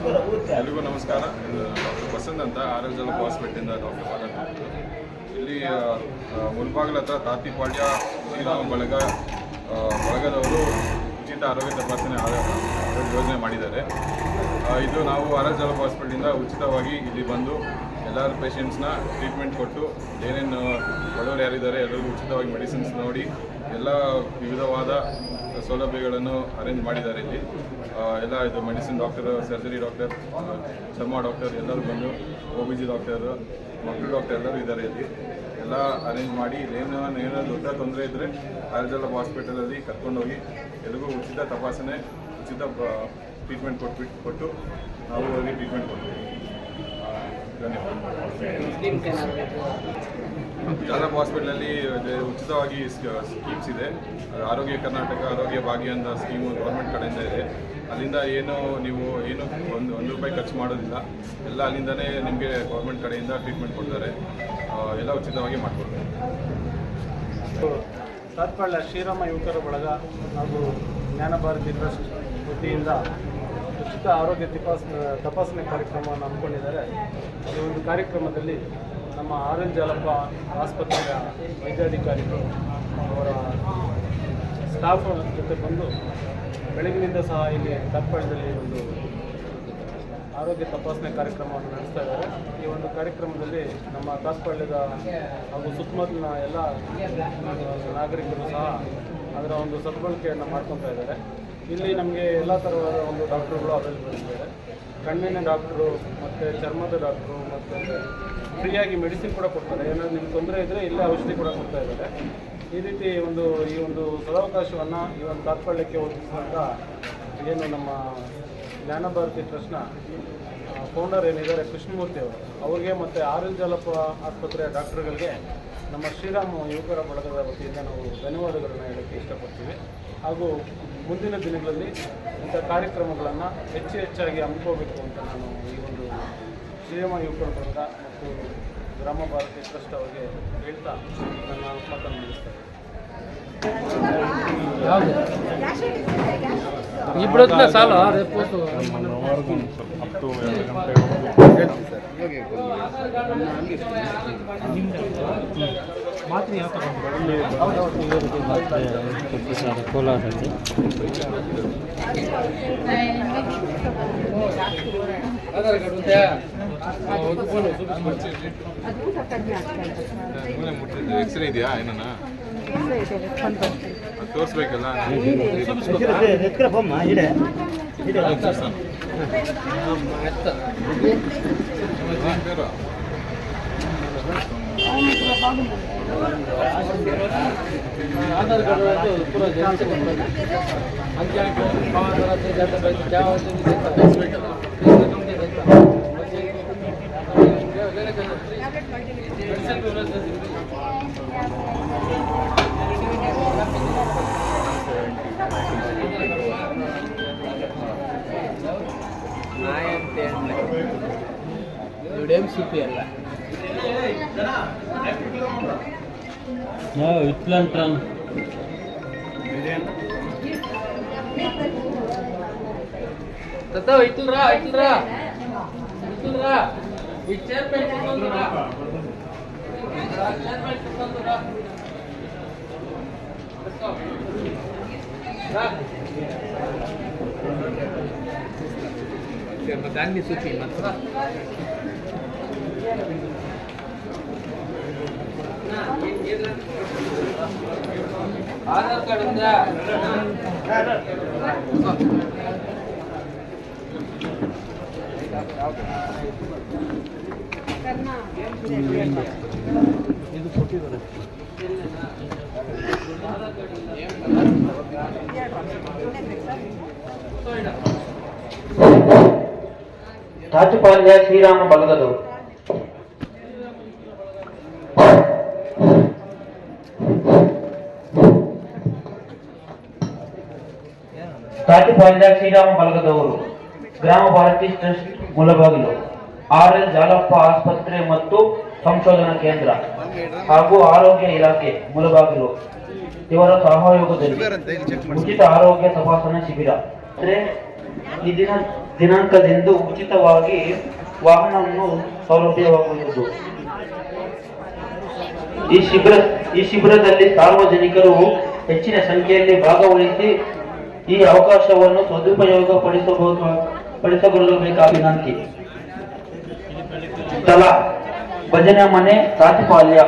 ಎಲ್ರಿಗೂ ನಮಸ್ಕಾರ. ಡಾಕ್ಟರ್ ವಸಂತ್ ಅಂತ, ಆರ್ ಎಲ್ ಹಾಸ್ಪಿಟಲಿಂದ ಡಾಕ್ಟರ್ ಮಾತಾಡ್ತಿದ್ದು ಇಲ್ಲಿ ಮುಲ್ಬಾಗಿಲ ಹತ್ರ ತಾತಿಪಾಳ್ಯ ಶ್ರೀರಾಮ ಬಳಗ ಬಳಗದವರು ಉಚಿತ ಆರೋಗ್ಯ ತಪಾಸಣೆ ಯೋಜನೆ ಮಾಡಿದ್ದಾರೆ. ಇದು ನಾವು ಆರ್ ಎಲ್ ಹಾಸ್ಪಿಟಲಿಂದ ಉಚಿತವಾಗಿ ಇಲ್ಲಿ ಬಂದು ಎಲ್ಲರ ಪೇಷಂಟ್ಸ್ನ ಟ್ರೀಟ್ಮೆಂಟ್ ಕೊಟ್ಟು ಏನೇನು ಬಡವರು ಯಾರಿದ್ದಾರೆ ಎಲ್ಲರಿಗೂ ಉಚಿತವಾಗಿ ಮೆಡಿಸಿನ್ಸ್ ನೋಡಿ ಎಲ್ಲ ವಿವಿಧವಾದ ಸೌಲಭ್ಯಗಳನ್ನು ಅರೇಂಜ್ ಮಾಡಿದ್ದಾರೆ ಇಲ್ಲಿ. ಎಲ್ಲ ಇದು ಮೆಡಿಸಿನ್ ಡಾಕ್ಟರ್ ಸರ್ಜರಿ ಡಾಕ್ಟರ್ ಚರ್ಮ ಡಾಕ್ಟರ್ ಎಲ್ಲರೂ ಬಂದು ಒ ಬಿ ಜಿ ಡಾಕ್ಟರ್ ಮಕ್ಕಳು ಡಾಕ್ಟರ್ ಎಲ್ಲರೂ ಇದ್ದಾರೆ ಇಲ್ಲಿ. ಎಲ್ಲ ಅರೇಂಜ್ ಮಾಡಿ ಇಲ್ಲೇನೋ ಏನೋ ದೊಡ್ಡ ತೊಂದರೆ ಇದ್ದರೆ ಆರ್ಜಲ್ ಹಾಸ್ಪಿಟಲಲ್ಲಿ ಕರ್ಕೊಂಡೋಗಿ ಎಲ್ರಿಗೂ ಉಚಿತ ತಪಾಸಣೆ, ಉಚಿತ ಟ್ರೀಟ್ಮೆಂಟ್ ಕೊಟ್ಬಿಟ್ಟು ಕೊಟ್ಟು ನಾವು ಹೋಗಿ ಟ್ರೀಟ್ಮೆಂಟ್ ಕೊಡ್ತೀವಿ. ಆ, ಹಾಸ್ಪಿಟ್ಲಲ್ಲಿ ಉಚಿತವಾಗಿ ಸ್ಕ- ಸ್ಕೀಮ್ಸ್ ಇದೆ. ಆರೋಗ್ಯ ಕರ್ನಾಟಕ ಆರೋಗ್ಯ ಭಾಗ್ಯ ಅಂತ ಸ್ಕೀಮು ಗೌರ್ಮೆಂಟ್ ಕಡೆಯಿಂದ ಇದೆ. ಅಲ್ಲಿಂದ ಏನು ನೀವು ಏನು ಒಂದು ಒಂದು ರೂಪಾಯಿ ಖರ್ಚು ಮಾಡೋದಿಲ್ಲ. ಎಲ್ಲ ಅಲ್ಲಿಂದನೇ ನಿಮಗೆ ಗೌರ್ಮೆಂಟ್ ಕಡೆಯಿಂದ ಟ್ರೀಟ್ಮೆಂಟ್ ಕೊಡ್ತಾರೆ. ಎಲ್ಲ ಉಚಿತವಾಗಿ ಮಾಡಿಕೊಡ್ತಾರೆ. ಸರ್ಪಳ್ಳ ಶ್ರೀರಾಮ ಯುವಕರ ಬಳಗ ಹಾಗೂ ಜ್ಞಾನಭಾರತಿ ಟ್ರಸ್ಟ್ ವತಿಯಿಂದ ಉಚಿತ ಆರೋಗ್ಯ ತಪಾಸಣೆ ತಪಾಸಣೆ ಕಾರ್ಯಕ್ರಮವನ್ನು ಹಮ್ಮಿಕೊಂಡಿದ್ದಾರೆ ಈ ಒಂದು ಕಾರ್ಯಕ್ರಮದಲ್ಲಿ ನಮ್ಮ ಆರ್ ಎನ್ ಜಾಲಪ್ಪ ಆಸ್ಪತ್ರೆಯ ವೈದ್ಯಾಧಿಕಾರಿಗಳು ಅವರ ಸ್ಟಾಫ್ ಜೊತೆ ಬಂದು ಬೆಳಗಿನಿಂದ ಸಹ ಇಲ್ಲಿ ದರ್ಪಣದಲ್ಲಿ ಒಂದು ಆರೋಗ್ಯ ತಪಾಸಣೆ ಕಾರ್ಯಕ್ರಮವನ್ನು ನಡೆಸ್ತಾ ಇದ್ದಾರೆ. ಈ ಒಂದು ಕಾರ್ಯಕ್ರಮದಲ್ಲಿ ನಮ್ಮ ದಾಸಪಾಳ್ಯದ ಹಾಗೂ ಸುತ್ತಮುತ್ತಲಿನ ಎಲ್ಲ ನಾಗರಿಕರು ಸಹ ಅದರ ಒಂದು ಸದ್ಬಳಕೆಯನ್ನು ಮಾಡ್ಕೊತಾ ಇದ್ದಾರೆ. ಇಲ್ಲಿ ನಮಗೆ ಎಲ್ಲ ಥರವಾದ ಒಂದು ಡಾಕ್ಟ್ರುಗಳು ಅವೈಲೇಬಲ್ ಇದ್ದಾರೆ ಕಣ್ಣಿನ ಡಾಕ್ಟ್ರು, ಮತ್ತು ಚರ್ಮದ ಡಾಕ್ಟ್ರು, ಮತ್ತು ಫ್ರೀಯಾಗಿ ಮೆಡಿಸಿನ್ ಕೂಡ ಕೊಡ್ತಾರೆ. ಏನಾದರೂ ನಿಮ್ಗೆ ತೊಂದರೆ ಇದ್ದರೆ ಇಲ್ಲೇ ಔಷಧಿ ಕೂಡ ಕೊಡ್ತಾ ಇದ್ದಾರೆ. ಈ ರೀತಿ ಒಂದು, ಈ ಒಂದು ಸದಾವಕಾಶವನ್ನು ಈ ಒಂದು ತಾತ್ಪಳ್ಯಕ್ಕೆ ಒದಗಿಸಿದಂಥ ಏನು ನಮ್ಮ ಜ್ಞಾನಭಾರತಿ ಟ್ರಸ್ಟ್ನ ಫೌಂಡರ್ ಏನಿದ್ದಾರೆ ಕೃಷ್ಣಮೂರ್ತಿ ಅವರು. ಅವ್ರಿಗೆ ಮತ್ತು ಆರ್ ಎಲ್ ಜಾಲಪ್ಪ ಆಸ್ಪತ್ರೆಯ ಡಾಕ್ಟರ್ಗಳಿಗೆ ನಮ್ಮ ಶ್ರೀರಾಮ ಯುವಕರ ಬಳಗದ ವತಿಯಿಂದ ನಾವು ಧನ್ಯವಾದಗಳನ್ನು ಹೇಳೋಕ್ಕೆ ಇಷ್ಟಪಡ್ತೀವಿ. ಹಾಗೂ ಮುಂದಿನ ದಿನಗಳಲ್ಲಿ ಇಂಥ ಕಾರ್ಯಕ್ರಮಗಳನ್ನು ಹೆಚ್ಚು ಹೆಚ್ಚಾಗಿ ಹಮ್ಮಿಕೋಬೇಕು ಅಂತ ನಾನು ಈ ಒಂದು ಸಿಎಂ ಯುವಕರ ಬಳಗ ಮತ್ತು ಗ್ರಾಮ ಭಾರತಿ ಟ್ರಸ್ಟ್ ಅವರಿಗೆ ಹೇಳ್ತಾ ನನ್ನ ಮಾತನ್ನು ಮುಗಿಸ್ತೇನೆ. ಇಬ್ರು ಸಾಲ? ಕೋಲಾರಲ್ಲಿ ಆಧಾರ್ ಕಾರ್ಡ್ ಉಂಟಾ ಆಗ್ತಾ ಇದೆ ಎಕ್ಸ್ರೇ ಇದೆಯಾ ಏನನ್ನ ತೋರಿಸ್ಬೇಕಲ್ಲ ಆಧಾರ್ ಕಾರ್ಡ್ ಅದು ಪೂರ ಜನ ಅಂಕಿ ಅಂಕಿ ಯಾವ ಇವಿಡೇಮ್ ಸಿಪಿ ಅಲ್ಲ ಇಟ್ಲಂಟ್ರನ್ ತತ್ತವ ಇಟ್ಲ್ರಾ ಇಟ್ಲ್ರಾ ಇಟ್ಲ್ರಾ ಈ ಚೇರ್ ಮೇಲೆ ಕುತ್ಕೊಂಡ್ರಾ ಚೇರ್ ಮೇಲೆ ಕುತ್ಕೊಂಡ್ರಾ ಮತ್ತೆ ಅಂಗಡಿ ಸುತ್ತಿ ಮತ್ತೆ ಆಧಾರ್ ಕಾರ್ಡ್ ఉందా ಇದು ಕೊಟ್ಟಿದ್ದಾರೆ ತಾಚುಪಾಳ್ಯ Srirama ಬಳಗದವರು ತಾಚುಪಾಳ್ಯ Srirama ಬಳಗದವರು Grama Bharathi trust Mulbagal R L Jalappa ಆಸ್ಪತ್ರೆ ಮತ್ತು ಸಂಶೋಧನಾ ಕೇಂದ್ರ ಹಾಗೂ ಆರೋಗ್ಯ ಇಲಾಖೆ ಮುಳಬಾಗಿಲು ಇವರ ಸಹಯೋಗದಲ್ಲಿ ಉಚಿತ ಆರೋಗ್ಯ ತಪಾಸಣಾ ಶಿಬಿರ. ಈ ದಿನ ದಿನಾಂಕದಿಂದ ಉಚಿತವಾಗಿ ವಾಹನವನ್ನು ಸೌಲಭ್ಯವಾಗುವುದು. ಈ ಶಿಬಿರ ಈ ಶಿಬಿರದಲ್ಲಿ ಸಾರ್ವಜನಿಕರು ಹೆಚ್ಚಿನ ಸಂಖ್ಯೆಯಲ್ಲಿ ಭಾಗವಹಿಸಿ ಈ ಅವಕಾಶವನ್ನು ಸದುಪಯೋಗ ಪಡಿಸಬಹುದು ಪಡಿಸಿಕೊಳ್ಳಬೇಕಾದ ವಿನಂತಿ. ತಲಾ ಭಜನೆ ಮನೆ ರಾತಿಪಾಳ್ಯ